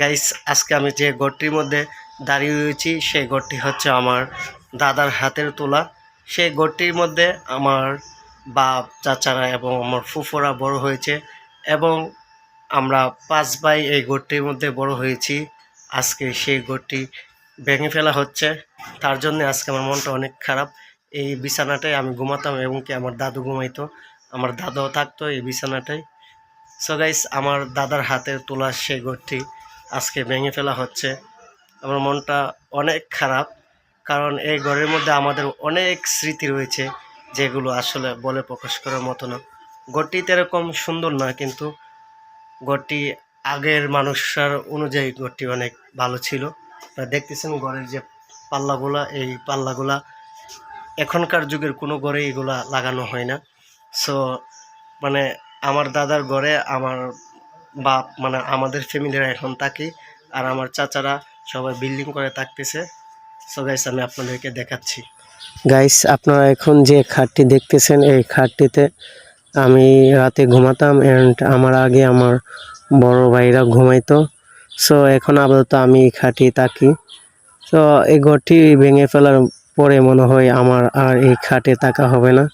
Guys আজকে আমি যে ঘরটির মধ্যে দাঁড়িয়ে রয়েছি, সেই ঘরটি হচ্ছে আমার দাদার হাতের তোলা। সেই ঘরটির মধ্যে আমার বাপ, চাচারা এবং আমার ফুফোরা বড় হয়েছে এবং আমরা পাঁচ ভাই এই ঘরটির মধ্যে বড় হয়েছি। আজকে সেই ঘরটি ভেঙে ফেলা হচ্ছে। তার জন্য আজকে আমার মনটা অনেক খারাপ। এই বিছানাটায় আমি ঘুমাতাম এবং কি আমার দাদু ঘুমাইতো, আমার দাদাও থাকতো এই বিছানাটায়। সো গাইস আমার দাদার হাতের তোলা সেই ঘরটি আজকে ভেঙে ফেলা হচ্ছে। আমার মনটা অনেক খারাপ, কারণ এই ঘরের মধ্যে আমাদের অনেক স্মৃতি রয়েছে, যেগুলো আসলে বলে প্রকাশ করার মতো না। ঘরটি এরকম সুন্দর না, কিন্তু ঘরটি আগের মানুষের অনুযায়ী ঘরটি অনেক ভালো ছিল। দেখতেছেন ঘরের যে পাল্লাগুলা, এই পাল্লাগুলা এখনকার যুগের কোনো ঘরে এগুলা লাগানো হয় না। সো মানে আমার দাদার ঘরে আমার বাপ মানে আমাদের ফ্যামিলিরা এখন থাকি আর আমার চাচারা সবাই বিল্ডিং করে থাকতেছে। সো গাইস আমি আপনাদেরকে দেখাচ্ছি। গাইস আপনারা এখন যে খাটটি দেখতেছেন, এই খাটটিতে আমি রাতে ঘুমাতাম অ্যান্ড আমার আগে আমার বড় ভাইরা ঘুমাইতো। সো এখন আপাতত আমি এই খাটে থাকি। তো এই ঘরটি ভেঙে ফেলার পরে মনে হয় আমার আর এই খাটে থাকা হবে না।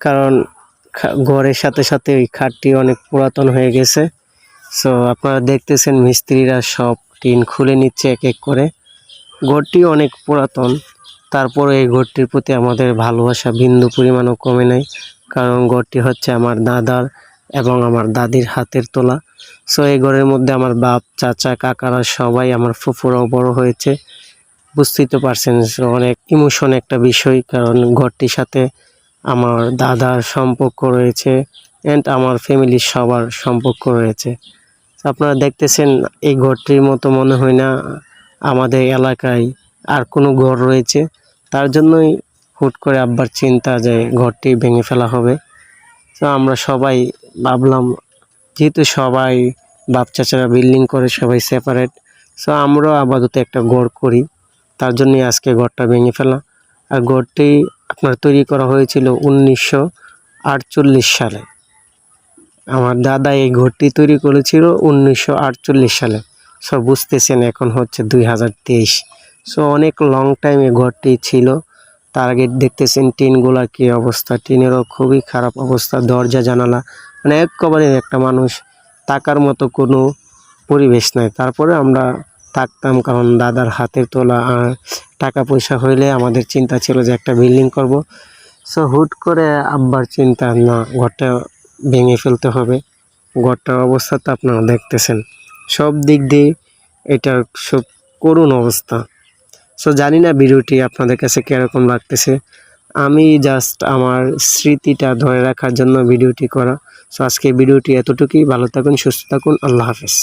কারণ ঘরের সাথে সাথে ওই খাটটি অনেক পুরাতন হয়ে গেছে। সো আপনারা দেখতেছেন মিস্ত্রিরা সব টিন খুলে নিচ্ছে এক এক করে। ঘরটি অনেক পুরাতন। তারপরে এই ঘরটির প্রতি আমাদের ভালোবাসা বিন্দু পরিমাণও কমে নাই, কারণ ঘরটি হচ্ছে আমার দাদার এবং আমার দাদির হাতের তোলা। সো এই ঘরের মধ্যে আমার বাপ, চাচা, কাকারা সবাই আমার ফুফুরাও বড় হয়েছে। বুঝতেই তো পারছেন অনেক ইমোশন একটা বিষয়, কারণ ঘরটির সাথে আমার দাদার সম্পর্ক রয়েছে অ্যান্ড আমার ফ্যামিলির সবার সম্পর্ক রয়েছে। আপনারা দেখতেছেন এই ঘরটির মতো মনে হয় না আমাদের এলাকায় আর কোনো ঘর রয়েছে। তার জন্যই হুট করে আব্বার চিন্তা যে ঘরটি ভেঙে ফেলা হবে। তো আমরা সবাই ভাবলাম, যেহেতু সবাই বাপ চাচারা বিল্ডিং করে সবাই সেপারেট সো আমরাও আপাতত একটা ঘর করি। তার জন্যই আজকে ঘরটা ভেঙে ফেলা। আর ঘরটি আপনার তৈরি করা হয়েছিল উনিশশো আটচল্লিশ সালে। আমার দাদা এই ঘরটি তৈরি করেছিল উনিশশো আটচল্লিশ সালে। সো বুঝতেছেন এখন হচ্ছে দুই হাজার তেইশ। সো অনেক লং টাইম ঘরটি ছিল। তার আগে দেখতেছেন টিনগুলার কী অবস্থা। টিনেরও খুবই খারাপ অবস্থা, দরজা, জানালা। মানে একেবারে একটা মানুষ তাকার মতো কোনো পরিবেশ নাই। তারপরে আমরা থাকতাম, কারণ দাদার হাতের তোলা টাকা পয়সা হইলে আমাদের চিন্তা ছিল যে একটা বিল্ডিং করব। সো হুট করে আব্বার চিন্তা, না, ঘরটা ভেঙে ফেলতে হবে। ঘরটার অবস্থা তো আপনারা দেখতেছেন। সব দিক দিয়ে এটা সব করুণ অবস্থা। সো জানি না ভিডিওটি আপনাদের কাছে কীরকম লাগতেছে। আমি জাস্ট আমার স্মৃতিটা ধরে রাখার জন্য ভিডিওটি করা। সো আজকে ভিডিওটি এতটুকুই। ভালো থাকুন, সুস্থ থাকুন। আল্লাহ হাফেজ।